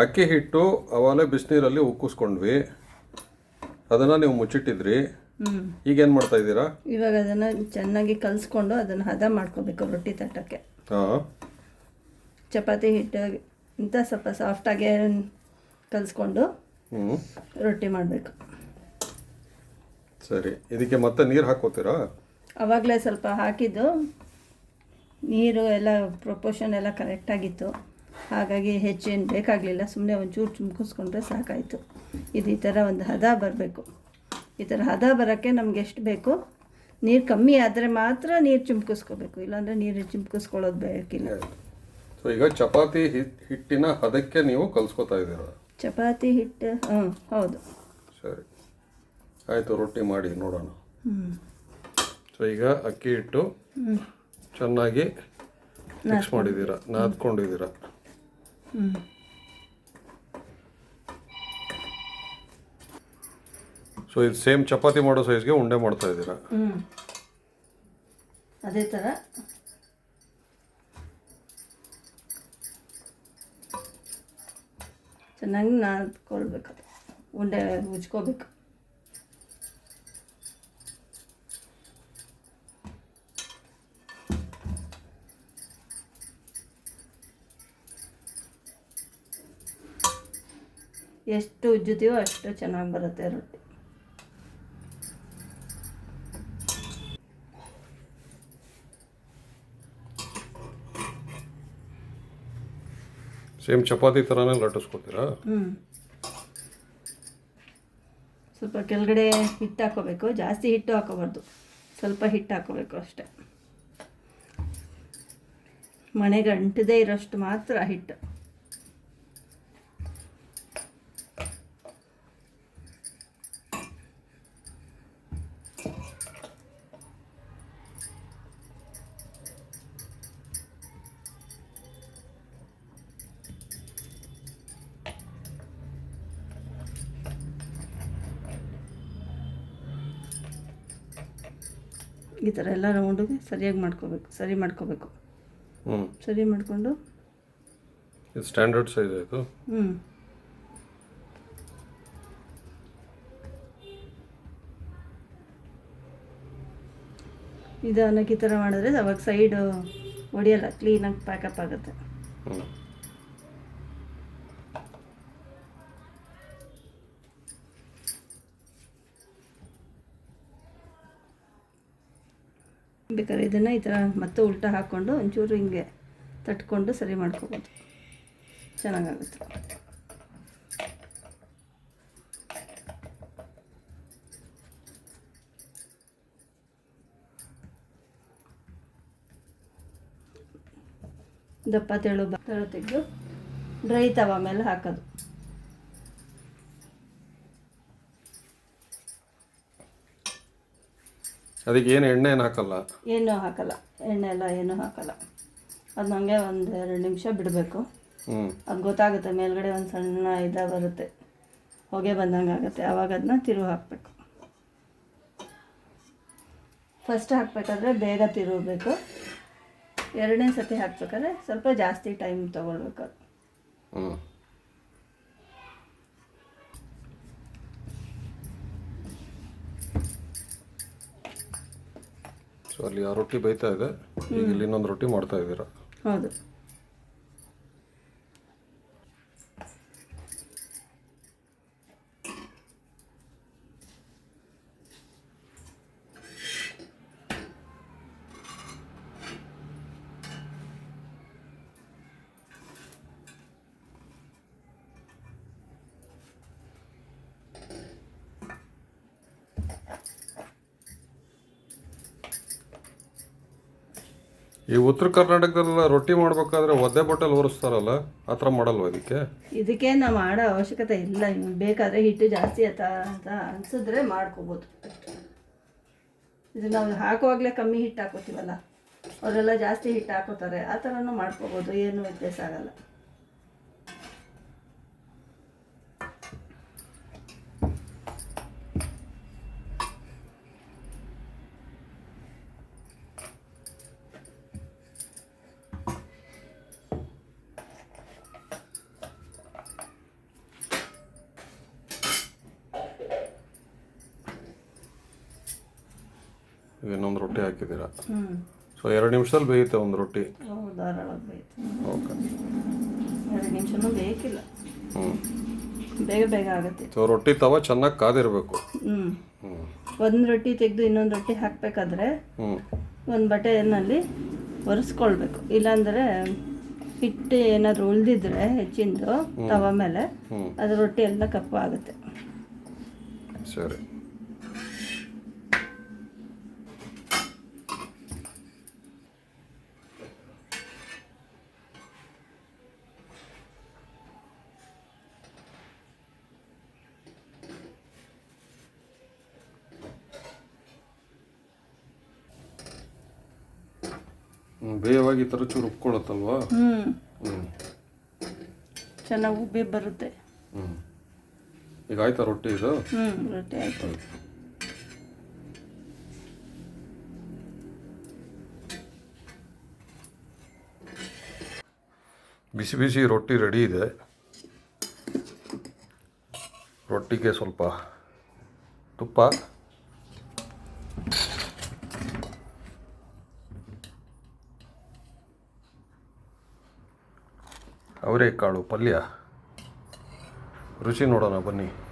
ಅಕ್ಕಿ ಹಿಟ್ಟು ಅವಾಗಲೇ ಬಿಸಿನೀರಲ್ಲಿ ಉಕ್ಕಿಸ್ಕೊಂಡ್ವಿ. ಅದನ್ನು ನೀವು ಮುಚ್ಚಿಟ್ಟಿದ್ರಿ. ಈಗ ಈಗೇನು ಮಾಡ್ತಾ ಇದ್ದೀರಾ? ಇವಾಗ ಅದನ್ನು ಚೆನ್ನಾಗಿ ಕಲಿಸ್ಕೊಂಡು ಅದನ್ನು ಹದ ಮಾಡ್ಕೋಬೇಕು ರೊಟ್ಟಿ ತಟ್ಟಕ್ಕೆ. ಹಾಂ. ಚಪಾತಿ ಹಿಟ್ಟು ಇಂಥ ಸ್ವಲ್ಪ ಸಾಫ್ಟ್ ಕಲಿಸ್ಕೊಂಡು ಹ್ಞೂ ರೊಟ್ಟಿ ಮಾಡಬೇಕು. ಸರಿ. ಇದಕ್ಕೆ ಮತ್ತೆ ನೀರು ಹಾಕೋತೀರಾ ಆವಾಗಲೇ ಸ್ವಲ್ಪ ಹಾಕಿದ್ದು. ನೀರು ಎಲ್ಲ ಪ್ರೊಪೋಷನ್ ಎಲ್ಲ ಕರೆಕ್ಟಾಗಿತ್ತು ಹಾಗಾಗಿ ಹೆಚ್ಚೇನು ಬೇಕಾಗಲಿಲ್ಲ. ಸುಮ್ಮನೆ ಒಂಚೂರು ಚುಮ್ಕಿಸ್ಕೊಂಡ್ರೆ ಸಾಕಾಯಿತು. ಇದು ಈ ಥರ ಒಂದು ಹದ ಬರಬೇಕು. ಈ ಥರ ಹದ ಬರೋಕ್ಕೆ ನಮ್ಗೆ ಎಷ್ಟು ಬೇಕು? ನೀರು ಕಮ್ಮಿ ಆದರೆ ಮಾತ್ರ ನೀರು ಚಿಮ್ಕಿಸ್ಕೋಬೇಕು. ಇಲ್ಲಾಂದರೆ ನೀರು ಚಿಮ್ಕಿಸ್ಕೊಳ್ಳೋದು ಬೇಕಿಲ್ಲ. ಸೊ ಈಗ ಚಪಾತಿ ಹಿಟ್ ಹಿಟ್ಟಿನ ಹದಕ್ಕೆ ನೀವು ಕಲ್ಸ್ಕೊತಾ ಇದ್ದೀರಾ? ಚಪಾತಿ ಹಿಟ್ಟು ಹ್ಞೂ ಹೌದು. ಸರಿ. ಆಯಿತು ರೊಟ್ಟಿ ಮಾಡಿ ನೋಡೋಣ. ಹ್ಞೂ ಸೊ ಈಗ ಅಕ್ಕಿ ಹಿಟ್ಟು ಚೆನ್ನಾಗಿ ಮಿಕ್ಸ್ ಮಾಡಿದ್ದೀರಾ? ನಾದ್ಕೊಂಡಿದ್ದೀರಾ? ಸೊ ಇದು ಸೇಮ್ ಚಪಾತಿ ಮಾಡೋ ಸೈಜ್ಗೆ ಉಂಡೆ ಮಾಡ್ತಾ ಇದ್ದೀರಾ? ಹ್ಞೂ ಅದೇ ಥರ ಚೆನ್ನಾಗಿ ನಾದ್ಕೊಳ್ಬೇಕು ಉಂಡೆ ಉಜ್ಕೋಬೇಕು. ಎಷ್ಟು ಉಜ್ಜುತ್ತೀವೋ ಅಷ್ಟು ಚೆನ್ನಾಗಿ ಬರುತ್ತೆ ರೊಟ್ಟಿ. ಸೇಮ್ ಚಪಾತಿ ಥರನೇ ಲಟ್ಟಿಸ್ಕೊತೀರಾ? ಹ್ಞೂ ಸ್ವಲ್ಪ ಕೆಳಗಡೆ ಹಿಟ್ಟು ಹಾಕೋಬೇಕು ಜಾಸ್ತಿ ಹಿಟ್ಟು ಹಾಕೋಬಾರ್ದು. ಸ್ವಲ್ಪ ಹಿಟ್ಟು ಹಾಕೋಬೇಕು ಅಷ್ಟೆ. ಮನೆಗೆ ಅಂಟದೇ ಇರೋಷ್ಟು ಮಾತ್ರ ಹಿಟ್ಟು. ಈ ಥರ ಎಲ್ಲ ರೌಂಡಿಗೆ ಸರಿಯಾಗಿ ಮಾಡ್ಕೋಬೇಕು ಸರಿ ಮಾಡ್ಕೋಬೇಕು. ಹ್ಞೂ ಸರಿ ಮಾಡಿಕೊಂಡು ಇದು ಸ್ಟ್ಯಾಂಡರ್ಡ್ ಸೈಜ್ ಆಯಿತು ಹ್ಞೂ ನಿಧಾನಕ್ಕೆ ಈ ಥರ ಮಾಡಿದ್ರೆ ಅವಾಗ ಸೈಡು ಒಡೆಯಲ್ಲ ಕ್ಲೀನಾಗಿ ಪ್ಯಾಕಪ್ ಆಗುತ್ತೆ. ಹ್ಞೂ ಬೇಕಾದ್ರೆ ಇದನ್ನು ಈ ಥರ ಮತ್ತೆ ಉಲ್ಟ ಹಾಕ್ಕೊಂಡು ಒಂಚೂರು ಹಿಂಗೆ ತಟ್ಕೊಂಡು ಸರಿ ಮಾಡ್ಕೋಬೋದು. ಚೆನ್ನಾಗಾಗುತ್ತೆ. ದಪ್ಪ ತೆಳು ತೆಳು ತೆಗೆದು, ಡ್ರೈ ತವ ಮೇಲೆ ಹಾಕೋದು. ಅದಕ್ಕೆ ಏನು ಎಣ್ಣೆ ಏನು ಹಾಕಲ್ಲ? ಏನೂ ಹಾಕಲ್ಲ. ಎಣ್ಣೆ ಎಲ್ಲ ಏನೂ ಹಾಕಲ್ಲ. ಅದು ನನಗೆ ಒಂದು ಎರಡು ನಿಮಿಷ ಬಿಡಬೇಕು. ಹ್ಞೂ ಅದು ಗೊತ್ತಾಗುತ್ತೆ ಮೇಲ್ಗಡೆ ಒಂದು ಸಣ್ಣ ಇದ ಬರುತ್ತೆ. ಹೊಗೆ ಬಂದಂಗೆ ಆಗುತ್ತೆ. ಆವಾಗ ಅದನ್ನ ತಿರುವು ಹಾಕಬೇಕು. ಫಸ್ಟ್ ಹಾಕಬೇಕಾದ್ರೆ ಬೇಗ ತಿರುಗಬೇಕು ಎರಡನೇ ಸತಿ ಹಾಕ್ಬೇಕಾದ್ರೆ ಸ್ವಲ್ಪ ಜಾಸ್ತಿ ಟೈಮ್ ತೊಗೊಳ್ಬೇಕು. ಅದು. ಹ್ಞೂ ಸೊ ಅಲ್ಲಿ ಆ ರೊಟ್ಟಿ ಬೈತಾ ಇದೆ. ಈಗ ಇಲ್ಲಿ ಇನ್ನೊಂದು ರೊಟ್ಟಿ ಮಾಡ್ತಾ ಇದ್ದೀರಾ? ಹೌದು. ಈ ಉತ್ತರ ಕರ್ನಾಟಕದಲ್ಲ ರೊಟ್ಟಿ ಮಾಡ್ಬೇಕಾದ್ರೆ ಒದ್ದೆ ಬಟ್ಟೆಲಿ ಒರೆಸ್ತಾರಲ್ಲ ಆ ಥರ ಮಾಡಲ್ವ ಇದಕ್ಕೆ? ಇದಕ್ಕೆ ನಾವು ಮಾಡೋ ಅವಶ್ಯಕತೆ ಇಲ್ಲ. ಇನ್ನು ಬೇಕಾದರೆ ಹಿಟ್ಟು ಜಾಸ್ತಿ ಆತ ಅಂತ ಅನ್ಸಿದ್ರೆ ಮಾಡ್ಕೋಬೋದು. ಇದು ನಾವು ಹಾಕುವಾಗಲೇ ಕಮ್ಮಿ ಹಿಟ್ಟು ಹಾಕೋತೀವಲ್ಲ, ಅವರೆಲ್ಲ ಜಾಸ್ತಿ ಹಿಟ್ಟು ಹಾಕೋತಾರೆ, ಆ ಥರನೂ ಮಾಡ್ಕೋಬೋದು. ಏನೂ ವ್ಯತ್ಯಾಸ ಆಗಲ್ಲ. ಇನ್ನೊಂದು ರೊಟ್ಟಿ ಹಾಕಿದ್ದೀರಾ? ಸೊ ಎರಡು ನಿಮಿಷದಲ್ಲಿ ಬೇಯುತ್ತೆ ಒಂದು ರೊಟ್ಟಿ? ಧಾರಾಳವಾಗಿ ಬೇಯ್ತು ಓಕೆ. ಎರಡು ನಿಮಿಷನೂ ಬೇಕಿಲ್ಲ. ಹ್ಞೂ ಬೇಗ ಬೇಗ ಆಗುತ್ತೆ. ಸೊ ರೊಟ್ಟಿ ತವ ಚೆನ್ನಾಗಿ ಕಾದಿರಬೇಕು. ಹ್ಞೂ ಒಂದು ರೊಟ್ಟಿ ತೆಗೆದು ಇನ್ನೊಂದು ರೊಟ್ಟಿ ಹಾಕಬೇಕಾದ್ರೆ ಹ್ಞೂ ಒಂದು ಬಟ್ಟೆಯಲ್ಲಿ ಒರೆಸ್ಕೊಳ್ಬೇಕು. ಇಲ್ಲಾಂದರೆ ಹಿಟ್ಟು ಏನಾದರೂ ಉಳಿದಿದ್ರೆ ಹೆಚ್ಚಿಂದು ತವ ಮೇಲೆ ಅದು ರೊಟ್ಟಿ ಎಲ್ಲ ಕಪ್ಪು ಆಗುತ್ತೆ. ಸರಿ. ಬೇಯವಾಗಿ ಈ ಥರ ಚೂರು ಉಪ್ಕೊಳತ್ತಲ್ವಾ? ಹ್ಞೂ ಹ್ಞೂ ಚೆನ್ನಾಗಿ ಉಬ್ಬಿ ಬರುತ್ತೆ. ಹ್ಞೂ ಈಗ ಆಯ್ತಾ ರೊಟ್ಟಿ ಇದು? ಹ್ಞೂ ರೊಟ್ಟಿ ಆಯ್ತು. ಬಿಸಿ ಬಿಸಿ ರೊಟ್ಟಿ ರೆಡಿ ಇದೆ. ರೊಟ್ಟಿಗೆ ಸ್ವಲ್ಪ ತುಪ್ಪ. ಅವರೇಕಾಳು ಪಲ್ಯ. ರುಚಿ ನೋಡೋಣ ಬನ್ನಿ.